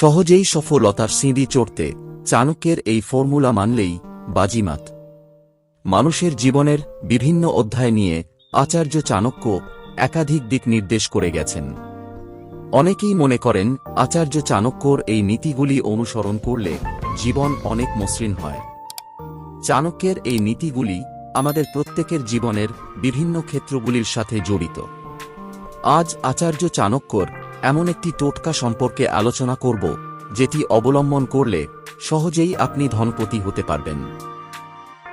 সহজেই সফলতার সিঁড়ি চড়তে চাণক্যের এই ফর্মুলা মানলেই বাজিমাত। মানুষের জীবনের বিভিন্ন অধ্যায় নিয়ে আচার্য চাণক্য একাধিক দিক নির্দেশ করে গেছেন। অনেকেই মনে করেন আচার্য চাণক্যর এই নীতিগুলি অনুসরণ করলে জীবন অনেক মসৃণ হয়। চাণক্যের এই নীতিগুলি আমাদের প্রত্যেকের জীবনের বিভিন্ন ক্ষেত্রগুলির সাথে জড়িত। আজ আচার্য চাণক্যর এমন একটি টোটকা সম্পর্কে আলোচনা করব, যেটি অবলম্বন করলে সহজেই আপনি ধনপতি হতে পারবেন।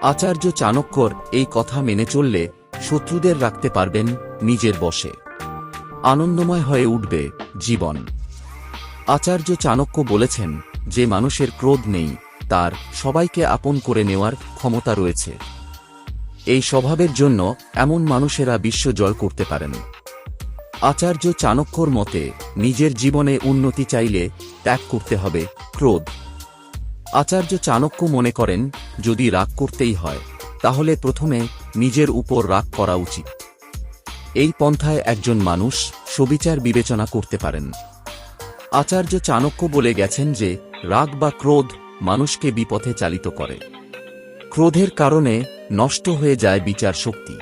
আচার্য চাণক্যর এই কথা মেনে চললে শত্রুদের রাখতে পারবেন নিজের বশে। আনন্দময় হয়ে উঠবে জীবন। আচার্য চাণক্য বলেছেন যে মানুষের ক্রোধ নেই, তার সবাইকে আপন করে নেওয়ার ক্ষমতা রয়েছে। এই স্বভাবের জন্য এমন মানুষেরা বিশ্ব জয় করতে পারেন। আচার্য চাণক্যর মতে, নিজের জীবনে উন্নতি চাইলে ত্যাগ করতে হবে, ক্রোধ। আচার্য চাণক্য মনে করেন, যদি রাগ করতেই হয়, তাহলে প্রথমে নিজের উপর রাগ করা উচিত। এই পন্থায় একজন মানুষ সবিচার বিবেচনা করতে পারেন। আচার্য চাণক্য বলে গেছেন যে, রাগ বা ক্রোধ মানুষকে বিপথে চালিত করে। ক্রোধের কারণে নষ্ট হয়ে যায় বিচার শক্তি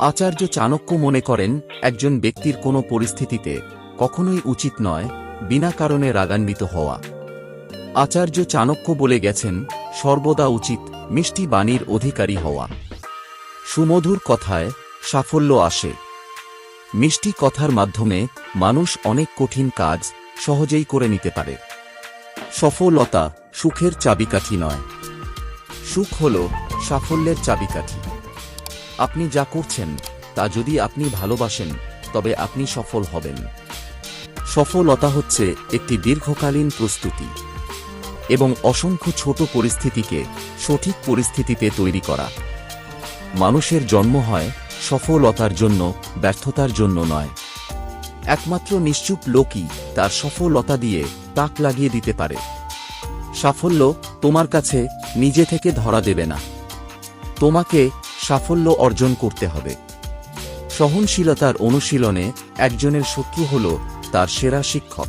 আচার্য চাণক্য মনে করেন, একজন ব্যক্তির কোনো পরিস্থিতিতে কখনোই উচিত নয় বিনা কারণে রাগান্বিত হওয়া। আচার্য চাণক্য বলে গেছেন, সর্বদা উচিত মিষ্টি বাণীর অধিকারী হওয়া। সুমধুর কথায় সাফল্য আসে। মিষ্টি কথার মাধ্যমে মানুষ অনেক কঠিন কাজ সহজেই করে নিতে পারে। সফলতা সুখের চাবিকাঠি নয়। সুখ হল সাফল্যের চাবিকাঠি। আপনি যা করছেন, তা যদি আপনি ভালোবাসেন, তবে আপনি সফল হবেন। সফলতা হচ্ছে একটি দীর্ঘকালীন প্রস্তুতি এবং অসংখ্য ছোট পরিস্থিতিকে সঠিক পরিস্থিতিতে তৈরি করা। মানুষের জন্ম হয় সফলতার জন্য, ব্যর্থতার জন্য নয়। একমাত্র নিশ্চুপ লোকই তার সফলতা দিয়ে তাক লাগিয়ে দিতে পারে। সাফল্য তোমার কাছে নিজে থেকে ধরা দেবে না। তোমাকে সাফল্য অর্জন করতে হবে। সহনশীলতার অনুশীলনে একজনের শত্রু হল তার সেরা শিক্ষক।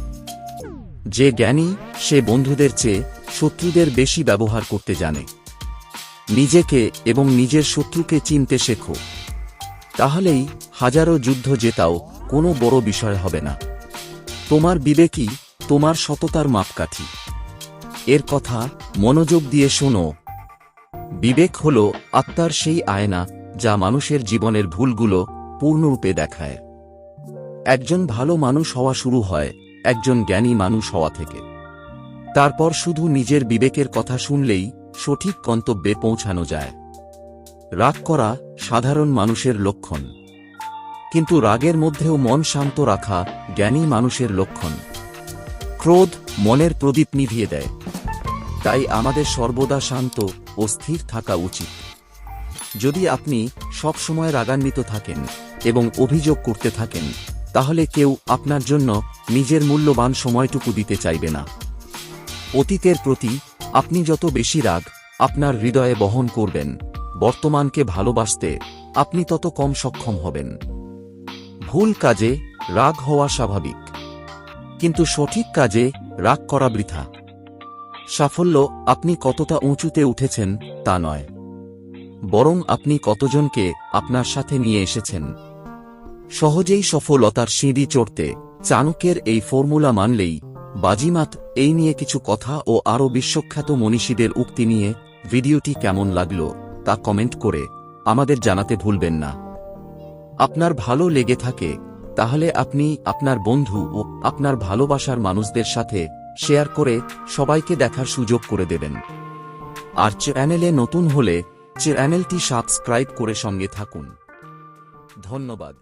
যে জ্ঞানী, সে বন্ধুদের চেয়ে শত্রুদের বেশি ব্যবহার করতে জানে। নিজেকে এবং নিজের শত্রুকে চিনতে শেখো। তাহলেই হাজারো যুদ্ধ জেতাও কোনো বড় বিষয় হবে না। তোমার বিবেকই তোমার সততার মাপকাঠি। এর কথা মনোযোগ দিয়ে শোনো। বিবেক হল আত্মার সেই আয়না যা মানুষের জীবনের ভুলগুলো পূর্ণরূপে দেখায়। একজন ভালো মানুষ হওয়া শুরু হয় একজন জ্ঞানী মানুষ হওয়া থেকে। তারপর শুধু নিজের বিবেকের কথা শুনলেই সঠিক গন্তব্যে পৌঁছানো যায়। রাগ করা সাধারণ মানুষের লক্ষণ। কিন্তু রাগের মধ্যেও মন শান্ত রাখা জ্ঞানী মানুষের লক্ষণ। ক্রোধ মনের প্রদীপ নিভিয়ে দেয়। তাই আমাদের সর্বদা শান্ত ও স্থির থাকা উচিত। যদি আপনি সবসময় রাগান্বিত থাকেন এবং অভিযোগ করতে থাকেন, তাহলে কেউ আপনার জন্য নিজের মূল্যবান সময়টুকু দিতে চাইবে না। অতীতের প্রতি আপনি যত বেশি রাগ আপনার হৃদয়ে বহন করবেন, বর্তমানকে ভালোবাসতে আপনি তত কম সক্ষম হবেন। ভুল কাজে রাগ হওয়া স্বাভাবিক। কিন্তু সঠিক কাজে রাগ করা বৃথা। সাফল্য আপনি কতটা উঁচুতে উঠেছেন তা নয়। বরং আপনি কতজনকে আপনার সাথে নিয়ে এসেছেন। সহজেই সফলতার সিঁড়ি চড়তে চাণক্যের এই ফর্মুলা মানলেই বাজিমাত এই নিয়ে কিছু কথা ও আরও বিশ্বখ্যাত মনীষীদের উক্তি নিয়ে ভিডিওটি কেমন লাগল তা কমেন্ট করে আমাদের জানাতে ভুলবেন না। আপনার ভালো লেগে থাকে তাহলে আপনি আপনার বন্ধু ও আপনার ভালোবাসার মানুষদের সাথে শেয়ার করে সবাইকে দেখার সুযোগ করে দেবেন। আর চ্যানেলে নতুন হলে চ্যানেলটি সাবস্ক্রাইব করে সঙ্গে থাকুন। ধন্যবাদ।